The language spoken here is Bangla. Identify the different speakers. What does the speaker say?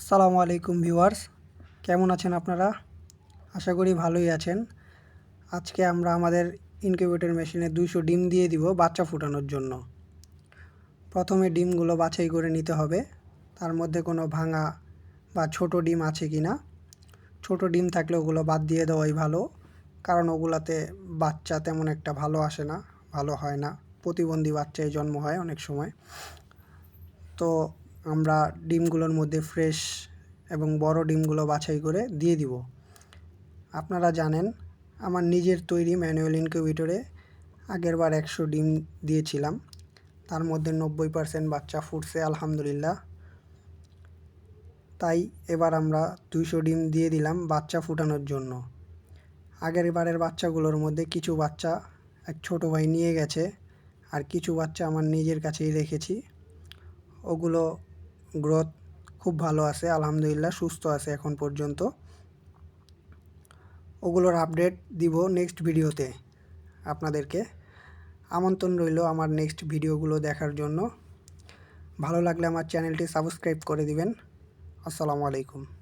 Speaker 1: আসসালামু আলাইকুম ভিউয়ার্স। কেমন আছেন আপনারা? আশা করি ভালোই আছেন। আজকে আমরা আমাদের ইনকিউবেটর মেশিনে দুইশো ডিম দিয়ে দিব বাচ্চা ফুটানোর জন্য। প্রথমে ডিমগুলো বাছাই করে নিতে হবে। তার মধ্যে কোনো ভাঙা বা ছোট ডিম আছে কি না ছোটো ডিম থাকলে ওগুলো বাদ দিয়ে দেওয়াই ভালো, কারণ ওগুলাতে বাচ্চা তেমন একটা ভালো আসে না, ভালো হয় না। প্রতিবন্ধী বাচ্চায় জন্ম হয় অনেক সময়। তো আমরা ডিমগুলোর মধ্যে ফ্রেশ এবং বড় ডিমগুলো বাছাই করে দিয়ে দিব। আপনারা জানেন, আমার নিজের তৈরি ম্যানুয়াল ইনকিউবেটরে আগের বার একশো ডিম দিয়েছিলাম। তার মধ্যে নব্বই পার্সেন্ট বাচ্চা ফুটছে, আলহামদুলিল্লাহ। তাই এবার আমরা দুইশো ডিম দিয়ে দিলাম বাচ্চা ফুটানোর জন্য। আগের বারের বাচ্চাগুলোর মধ্যে কিছু বাচ্চা এক ছোটো ভাই নিয়ে গেছে, আর কিছু বাচ্চা আমার নিজের কাছেই রেখেছি। ওগুলো গ্রোথ খুব ভালো আছে, আলহামদুলিল্লাহ সুস্থ আছে এখন পর্যন্ত। ওগুলোর আপডেট দিব নেক্সট ভিডিওতে আপনাদেরকে। আমন্ত্রণ রইল আমার নেক্সট ভিডিওগুলো দেখার জন্য। ভালো লাগলে আমার চ্যানেলটি সাবস্ক্রাইব করে দিবেন। আসসালামু আলাইকুম।